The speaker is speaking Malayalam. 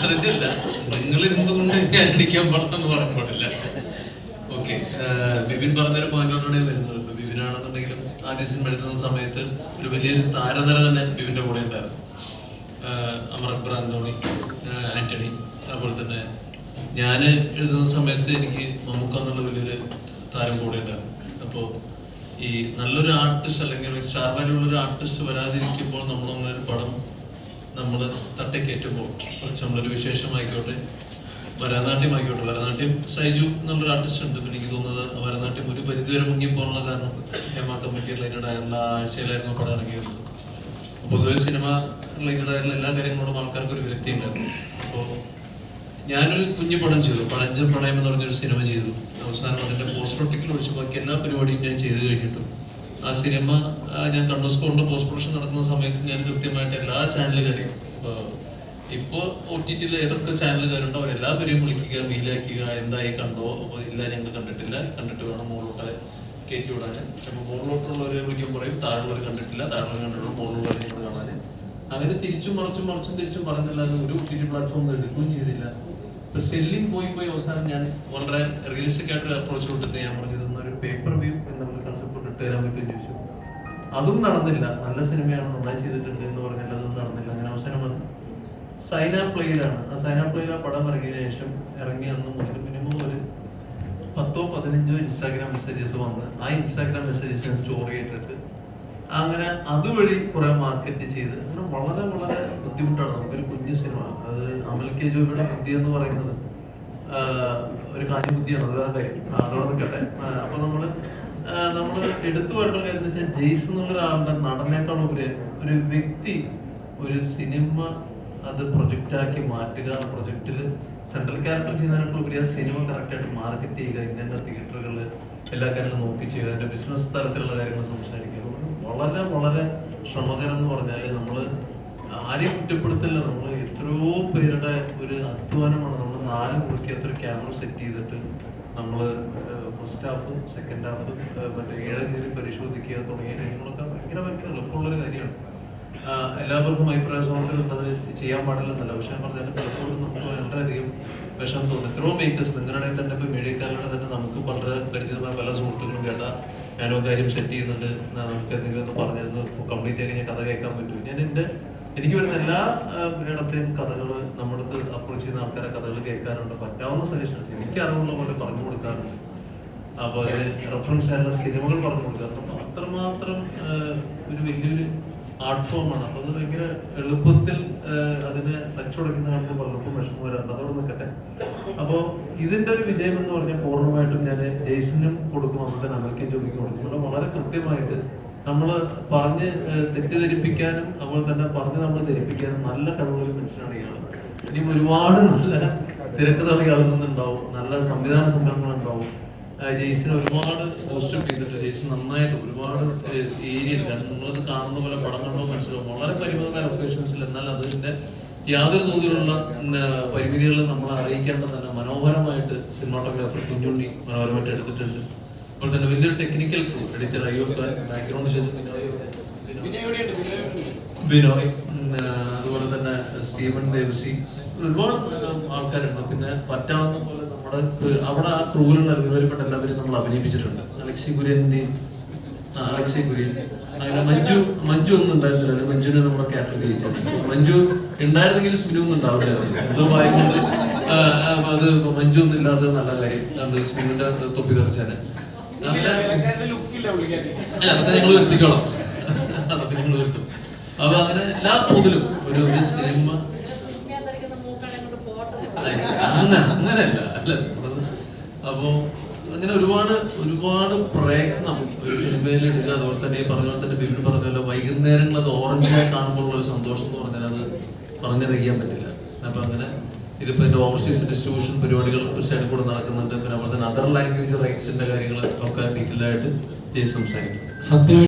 അതിന്റെ അല്ല നിങ്ങൾ ഇരുന്നുകൊണ്ട് ഞാൻ അടിക്കാൻ പാടെന്ന് പറയാൻ പാടില്ല ഓക്കെ ബിബിൻ പറഞ്ഞൊരു പോയിന്റോടാണ് ഞാൻ വരുന്നത് ഇപ്പൊ ബിബിനാണെന്നുണ്ടെങ്കിലും ആദ്യ സിനിമ എടുക്കുന്ന സമയത്ത് ഒരു വലിയൊരു താരനിര തന്നെ ബിബിന്റെ കൂടെ ഉണ്ടായിരുന്നു. അമർ അക്ബർ അന്തോണി ആന്റണി അതുപോലെ തന്നെ ഞാൻ എഴുതുന്ന സമയത്ത് എനിക്ക് മമ്മൂക്ക എന്നുള്ള വലിയൊരു താരം കൂടെ ഉണ്ടായിരുന്നു അപ്പോൾ ഈ നല്ലൊരു ആർട്ടിസ്റ്റ് അല്ലെങ്കിൽ സ്റ്റാർ വാല്യൂ ഉള്ള ഒരു ആർട്ടിസ്റ്റ് വരാതിരിക്കുമ്പോൾ നമ്മൾ അങ്ങനെ ഒരു പടം നമ്മൾ തട്ടിക്കയറ്റുമ്പോൾ കുറച്ച് നമ്മളൊരു വിശേഷമായിക്കോട്ടെ. ഭരതനാട്യം ആയിക്കോട്ടെ ഭരതനാട്യം സൈജു എന്നുള്ളൊരു ആർട്ടിസ്റ്റ് ഉണ്ട്. എനിക്ക് തോന്നുന്നത് ഭരതനാട്യം ഒരു പരിധിവരെ മുങ്ങിപ്പോകാനുള്ള കാരണം ഹേമ കമ്മിറ്റി റിലേറ്റഡ് ആയുള്ള ആഴ്ചയിലായിരുന്നു പടം ഇറങ്ങിയത്. പൊതുവെ സിനിമ റിലേറ്റഡ് ആയിട്ടുള്ള എല്ലാ കാര്യങ്ങളോടും ആൾക്കാർക്ക് ഒരു വ്യക്തി ഉണ്ടായിരുന്നു ഞാനൊരു കുഞ്ഞു പടം ചെയ്തു. പഴഞ്ചൻ പ്രണയം എന്ന് പറഞ്ഞൊരു സിനിമ ചെയ്തു. അവസാനം അതിന്റെ പോസ്റ്റ് ഒട്ടിക്കൽ ഒഴിച്ച് ബാക്കി എല്ലാ പരിപാടിയും ഞാൻ ചെയ്തു കഴിഞ്ഞിട്ടു. ആ സിനിമ ഞാൻ ഞാൻ കൊണ്ട്. പോസ്റ്റ് പ്രൊഡക്ഷൻ നടക്കുന്ന സമയത്ത് ഞാൻ കൃത്യമായിട്ട് എല്ലാ ചാനലുകാരെയും ഇപ്പോ ഒ ടി ടിയിൽ ഏതൊക്കെ ചാനലുകാരുണ്ടോ അവരെല്ലാവരെയും വിളിക്കുക മെയിലാക്കുക എന്തായി കണ്ടോ അപ്പൊ ഇല്ല ഞങ്ങൾ കണ്ടിട്ടില്ല. കണ്ടിട്ട് വേണം മുകളിലോട്ട് കയറ്റി വിടാൻ അപ്പൊ മുകളിലോട്ടുള്ളവരെ വിളിക്കുമ്പോൾ പറയും താഴെയുള്ളവർ കണ്ടിട്ടില്ല താഴെയുള്ളവർ കണ്ടിട്ടുള്ള മുകളിലുള്ളവർ ഞങ്ങൾ കാണാൻ അങ്ങനെ തിരിച്ചും മറിച്ചും മറിച്ചും തിരിച്ചും പറഞ്ഞല്ലാതെ ഒരു ഒ ടി ടി പ്ലാറ്റ്ഫോം എടുക്കുകയും ചെയ്തില്ല. സെല്ലിംഗ് പോയി പോയി അവസാനം ഞാൻ വളരെ റിയലിസ്റ്റിക് ആയിട്ട് അപ്രോച്ച് കൊടുത്തിട്ട് ഞാൻ പറഞ്ഞത് ഒരു പേപ്പർ വ്യൂ എന്നുള്ള കൺസെപ്റ്റ് ഇട്ട് തരാൻ പറ്റുമെന്ന് ചോദിച്ചു. അതും നടന്നില്ല. നല്ല സിനിമയാണ് നന്നായി ചെയ്തിട്ടുണ്ട് എന്ന് പറഞ്ഞാൽ അതും നടന്നില്ല. അങ്ങനെ അവസാനം വന്നു. സൈന പ്ലേയിലാണ് ആ സൈന പ്ലേയിൽ ആ പടം ഇറങ്ങിയ ശേഷം ഇറങ്ങി അന്ന് മുതൽ മിനിമം ഒരു പത്തോ പതിനഞ്ചോ ഇൻസ്റ്റാഗ്രാം മെസ്സേജസ് വന്ന്. ആ ഇൻസ്റ്റാഗ്രാം മെസ്സേജസ് ഞാൻ സ്റ്റോറി ചെയ്തിട്ട് അങ്ങനെ അതുവഴി കുറെ മാർക്കറ്റ് ചെയ്ത് അങ്ങനെ വളരെ വളരെ ബുദ്ധിമുട്ടാണ്. നമുക്കൊരു കുഞ്ഞു സിനിമ അത് അമൽ കെ ജോബിയുടെ ബുദ്ധി എന്ന് പറയുന്നത് ഒരു കാഞ്ഞു ബുദ്ധിയാണ്. അത് വേറെ കാര്യം. അതോടെ അപ്പൊ നമ്മൾ നമ്മൾ എടുത്തു പറയേണ്ട കാര്യം വെച്ചാൽ ജെയ്സ് എന്നുള്ള ഒരാളുടെ നടനേക്കാൾ ഉപരി ഒരു വ്യക്തി ഒരു സിനിമ അത് പ്രൊജക്റ്റ് ആക്കി മാറ്റുക പ്രൊജക്റ്റിൽ സെൻട്രൽ ക്യാരക്ടർ ചെയ്യുന്നതിനേക്കാൾ ഉപരി ആ സിനിമ കറക്റ്റായിട്ട് മാർക്കറ്റ് ചെയ്യുക ഇങ്ങനെ തിയേറ്ററുകൾ എല്ലാ കാര്യങ്ങളും നോക്കി ചെയ്യുക അതിന്റെ ബിസിനസ് തലത്തിലുള്ള കാര്യങ്ങൾ സംസാരിക്കുക. വളരെ വളരെ ശ്രമകരം എന്ന് പറഞ്ഞാൽ നമ്മൾ ആരെയും കുറ്റപ്പെടുത്തില്ല നമ്മൾ എത്രയോ പേരുടെ ഒരു അധ്വാനമാണ്. നമ്മൾ നാല് മുറിക്ക് എത്ര ക്യാമറ സെറ്റ് ചെയ്തിട്ട് നമ്മൾ ഫസ്റ്റ് ഹാഫ് സെക്കൻഡ് ഹാഫ് മറ്റേ ഏഴഞ്ചിന് പരിശോധിക്കുക തുടങ്ങിയ കാര്യങ്ങളൊക്കെ ഭയങ്കര ഭയങ്കര എളുപ്പമുള്ളൊരു കാര്യമാണ്. എല്ലാവർക്കും അഭിപ്രായ സ്വാതന്ത്ര്യം ചെയ്യാൻ പാടില്ലെന്നല്ല. പക്ഷെ ഞാൻ പറഞ്ഞാൽ പലപ്പോഴും നമുക്ക് വളരെയധികം വിഷമം തോന്നുന്നു എത്രയോ മേക്കേഴ്സ് നിങ്ങളുടെ തന്നെ ഇപ്പോൾ മീഡിയക്കാരുടെ തന്നെ നമുക്ക് വളരെ പരിചിതമായ പല സുഹൃത്തുക്കളും കേട്ടാ ഞാനോ കാര്യം സെറ്റ് ചെയ്യുന്നുണ്ട് നമുക്ക് എന്തെങ്കിലും ഒന്ന് പറഞ്ഞിരുന്നു. കംപ്ലീറ്റ് ആയി ഞാൻ കഥ കേൾക്കാൻ പറ്റും. ഞാൻ എന്റെ എനിക്ക് വരുന്ന എല്ലാ ഇടത്തെയും കഥകൾ നമ്മുടെ അടുത്ത് അപ്രോച്ച് ചെയ്യുന്ന ആൾക്കാരെ കഥകൾ കേൾക്കാറുണ്ട്. പറ്റാവുന്ന സജഷൻസ് എനിക്ക് അറിവുള്ള പോലെ പറഞ്ഞു കൊടുക്കാറുണ്ട്. അപ്പൊ അതിന് റെഫറൻസ് ആയിട്ടുള്ള സിനിമകൾ പറഞ്ഞു കൊടുക്കാറുണ്ട്. അത്രമാത്രം ഒരു വലിയൊരു ആർട്ട് ഫോമാണ് അപ്പൊ അത് ഭയങ്കര എളുപ്പത്തിൽ അതിനെ തച്ചുടയ്ക്കുന്ന ആൾക്ക് പലർക്കും വിഷമം വരാറുണ്ട് അതോടെ നിൽക്കട്ടെ അപ്പോ ഇതിന്റെ ഒരു വിജയം എന്ന് പറഞ്ഞാൽ പൂർണമായിട്ടും ഞാൻ ജയ്സിനും കൊടുക്കും അവരുടെ നമ്മൾക്കും ജോബിക്കും കൊടുക്കും. ഇവിടെ വളരെ കൃത്യമായിട്ട് നമ്മൾ പറഞ്ഞ് തെറ്റിദ്ധരിപ്പിക്കാനും അതുപോലെ തന്നെ പറഞ്ഞ് നമ്മൾ ധരിപ്പിക്കാനും നല്ല കഴിവുള്ള മനുഷ്യനാണ് ഇയാൾ. ഇനിയും ഒരുപാട് നല്ല തിരക്കഥകൾ ഇയാളിൽ നിന്നുണ്ടാവും നല്ല സംവിധാന സംരംഭങ്ങൾ ഉണ്ടാവും. ജെയ്സിന് ഒരുപാട് പോസ്റ്റും ചെയ്തിട്ട് ജെയ്സൺ നന്നായിട്ട് ഒരുപാട് ഏരിയയിൽ കാരണം നിങ്ങളത് കാണുന്ന പോലെ പടം കണ്ടോ മനസ്സിലാവും. വളരെ പരിമിതമായ ലൊക്കേഷൻസിൽ എന്നാൽ അതിന്റെ യാതൊരു തോതിലുള്ള പരിമിതികൾ നമ്മളെ അറിയിക്കേണ്ട തന്നെ മനോഹരമായിട്ട് സിനിമാട്ടോഗ്രാഫർ കുഞ്ഞുണ്ണി മനോഹരമായിട്ട് എടുത്തിട്ടുണ്ട്. അപ്പോൾ തന്നെ വലിയൊരു ടെക്നിക്കൽ ക്രൂ എഡിറ്റർ അയ്യോക്കാൻ ബാക്ക്ഗ്രൗണ്ട് ചെയ്ത് ബിനോയ് അതുപോലെ തന്നെ സ്റ്റീവൻ ദേവസി. ഒരുപാട് ആൾക്കാരുണ്ട്. പിന്നെ പറ്റാവുന്ന പോലെ ക്ര- അവിടെ ആ ക്രൂവിലുള്ള ഒരുപാട് എല്ലാവരും നമ്മൾ അഭിനയിപ്പിച്ചിട്ടുണ്ട്. അലക്സി കുര്യന്തി അലക്സി കുര്യൻ. അങ്ങനെ മഞ്ജു മഞ്ജു ഒന്നും ഉണ്ടായിരുന്നില്ല. മഞ്ജുവിനെ നമ്മുടെ ക്യാപ്റ്റൻ ജയിച്ചത്. മഞ്ജു ഉണ്ടായിരുന്നെങ്കിൽ സ്മിനു ഒന്നും ഉണ്ടാവില്ല അത് മഞ്ജു ഒന്നും ഇല്ലാതെ നല്ല കാര്യം. അതുകൊണ്ട് സ്മിനുവിന്റെ തൊപ്പി തെറിച്ചാണ് അല്ല അതൊക്കെ നിങ്ങൾ വരുത്തിക്കോളാം. അതൊക്കെ നിങ്ങൾ വരുത്തും. അപ്പൊ അങ്ങനെ എല്ലാ തോതിലും ഒരു സിനിമ അങ്ങനെ അല്ല അപ്പോ അങ്ങനെ ഒരുപാട് ഒരുപാട് പ്രയത്നം ഒരു സിനിമയിൽ എടുക്കുക അതുപോലെ തന്നെ പറഞ്ഞ പോലെ തന്നെ ബിബിൻ പറഞ്ഞല്ലോ വൈകുന്നേരങ്ങൾ അത് ഓറഞ്ചായി കാണുമ്പോൾ ഒരു സന്തോഷം എന്ന് പറഞ്ഞാൽ അത് പറഞ്ഞറിയിക്കാൻ പറ്റില്ല. അപ്പൊ അങ്ങനെ ഇതിപ്പോ എന്റെ ഓവർസീസ് ഡിസ്ട്രിബ്യൂഷൻ പരിപാടികൾ ഒരു കൂടെ നടക്കുന്നുണ്ട്. പിന്നെ അതുപോലെ തന്നെ അതർ ലാംഗ്വേജ് റൈറ്റ്സിന്റെ കാര്യങ്ങൾ ഒക്കെ ഡീറ്റെയിൽ ആയിട്ട് സംസാരിക്കും. സത്യം